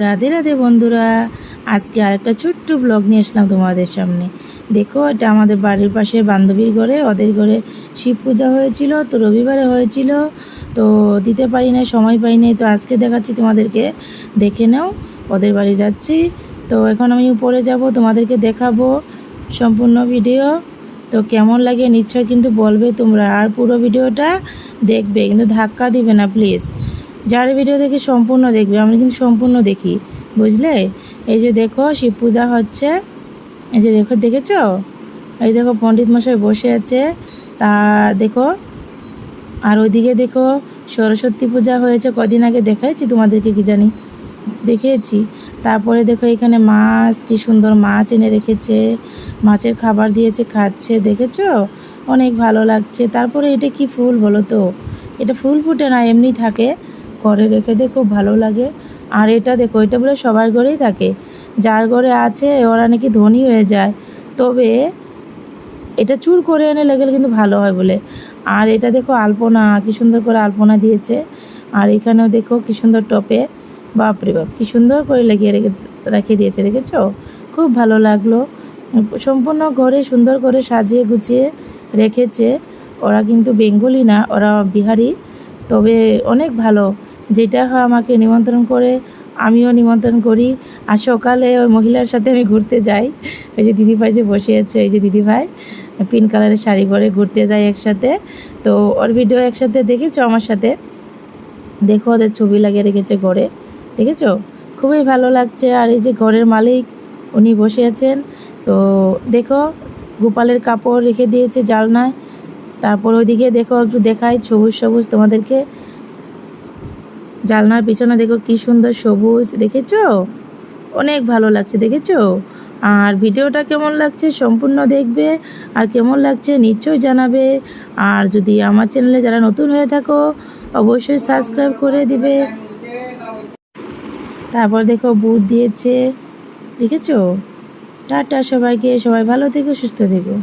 রাধে রাধে বন্ধুরা। আজকে আরেকটা ছোট্ট ব্লগ নিয়ে আসলাম তোমাদের সামনে। দেখো, এটা আমাদের বাড়ির পাশে বান্ধবীর ঘরে। ওদের ঘরে শিব পূজা হয়েছিল, তো রবিবারে হয়েছিল। তো দিতে পারি না সময় পাই নাই। তো আজকে দেখাচ্ছি তোমাদেরকে। দেখে নাও, ওদের বাড়ি যাচ্ছি। তো এখন আমি উপরে যাব, তোমাদেরকে দেখাবো সম্পূর্ণ ভিডিও। তো কেমন লাগে নিশ্চয় কিন্তু বলবে তোমরা। আর পুরো ভিডিওটা দেখবে, কিন্তু ধাক্কা দিবে না প্লিজ যার ভিডিও দেখে সম্পূর্ণ দেখবে, আমি কিন্তু সম্পূর্ণ দেখি, বুঝলে? এই যে দেখো, শিব পূজা হচ্ছে, এই যে দেখো, দেখেছ? এই দেখো, পণ্ডিত মশাই বসে আছে, তার দেখো, আর ওইদিকে দেখো, সরস্বতী পূজা হয়েছে, কদিন আগে দেখাইছি তোমাদেরকে কি জানি দেখিয়েছি তারপরে দেখো, এখানে মাছ, কি সুন্দর মাছ এনে রেখেছে, মাছের খাবার দিয়েছে, খাচ্ছে, দেখেছ? অনেক ভালো লাগছে। তারপরে এটা কি ফুল বলো তো? এটা ফুল ফুটে না, এমনি থাকে। ঘরে রেখে দিয়ে খুব ভালো লাগে। আর এটা দেখো, এটা বলে সবার ঘরেই থাকে। যার ঘরে আছে, ওরা নাকি ধনী হয়ে যায়। তবে এটা চুর করে এনে লেগেলে কিন্তু ভালো হয় বলে। আর এটা দেখো আলপনা, কি সুন্দর করে আলপনা দিয়েছে। আর এখানেও দেখো কি সুন্দর টপে, বাপরে বাপ, কি সুন্দর করে লাগিয়ে রেখে রেখে দিয়েছে, দেখেছ? খুব ভালো লাগল। সম্পূর্ণ ঘরে সুন্দর করে সাজিয়ে গুছিয়ে রেখেছে। ওরা কিন্তু বেঙ্গলি না, ওরা বিহারি। তবে অনেক ভালো। যেটা হয় আমাকে নিমন্ত্রণ করে, আমিও নিমন্ত্রণ করি। আর সকালে ওই মহিলার সাথে আমি ঘুরতে যাই। ওই যে দিদিভাই যে বসে আছে এই যে দিদিভাই, পিঙ্ক কালারের শাড়ি পরে ঘুরতে যাই একসাথে। তো ওর ভিডিও একসাথে দেখেছ আমার সাথে? দেখো ওদের ছবি লাগিয়ে রেখেছে ঘরে। দেখেছ? খুবই ভালো লাগছে। আর এই যে ঘরের মালিক, উনি বসে আছেন। তো দেখো, গোপালের কাপড় রেখে দিয়েছে জালনায়। তারপর ওইদিকে দেখো, একটু দেখাই, সবুজ সবুজ তোমাদেরকে। জালনার পিছনে দেখো কি সুন্দর সবুজ, দেখেছ? অনেক ভালো লাগছে, দেখেছ? আর ভিডিওটা কেমন লাগছে সম্পূর্ণ দেখবে, আর কেমন লাগছে নিশ্চয়ই জানাবে। আর যদি আমার চ্যানেলে যারা নতুন হয়ে থাকো, অবশ্যই সাবস্ক্রাইব করে দিবে। তারপর দেখো বুট দিয়েছে, দেখেছ? টাটা সবাইকে, সবাই ভালো থেকো, সুস্থ থেকো।